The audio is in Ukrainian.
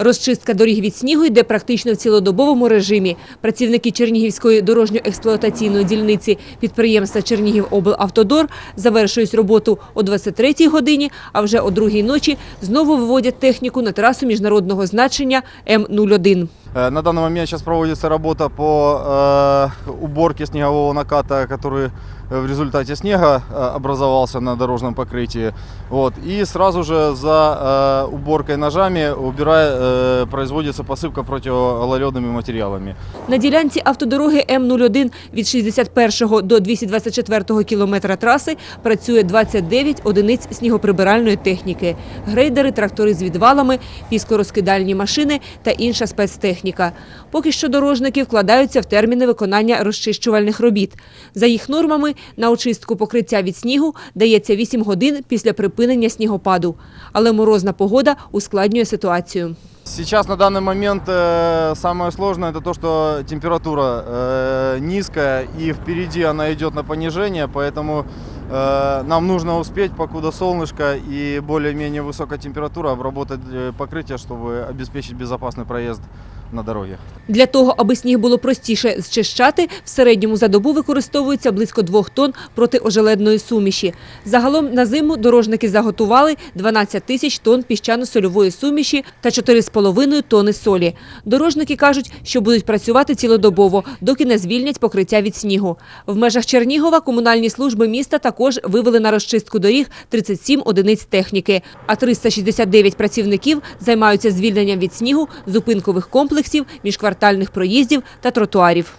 Розчистка доріг від снігу йде практично в цілодобовому режимі. Працівники Чернігівської дорожньо-експлуатаційної дільниці підприємства «Чернігівоблавтодор» завершують роботу о 23-й годині, а вже о другій ночі знову виводять техніку на трасу міжнародного значення М-01. Э, На данный момент сейчас проводится работа по э, уборке снегового наката, который э, в результате снега э, образовался на дорожном покрытии. Вот. И сразу же за э, уборкой ножами убирая, э, производится посыпка противогололедными материалами. На ділянці автодороги М-01 від 61 до 224 кілометра траси працює 29 одиниць снігоприбиральної техніки. Грейдери, трактори з відвалами, піскорозкидальні машини та інша спецтехніка. Поки що дорожники вкладаються в терміни виконання розчищувальних робіт. За їх нормами, на очистку покриття від снігу дається 8 годин після припинення снігопаду. Але морозна погода ускладнює ситуацію. Сейчас на данный момент э, самое сложное это то, что температура э, низкая и впереди она идет на понижение, поэтому э, нам нужно успеть, покуда солнышко и более-менее высокая температура, обработать э, покрытие, чтобы обеспечить безопасный проезд на дороге. Для того, аби сніг було простіше зчищати, в середньому за добу використовується близько двох тонн протиожеледної суміші. Загалом на зиму дорожники заготували 12 тисяч тонн піщано-сольової суміші та 4,5 тонни солі. Дорожники кажуть, що будуть працювати цілодобово, доки не звільнять покриття від снігу. В межах Чернігова комунальні служби міста також вивели на розчистку доріг 37 одиниць техніки, а 369 працівників займаються звільненням від снігу зупинкових комплексів, міжквартальних проїздів та тротуарів.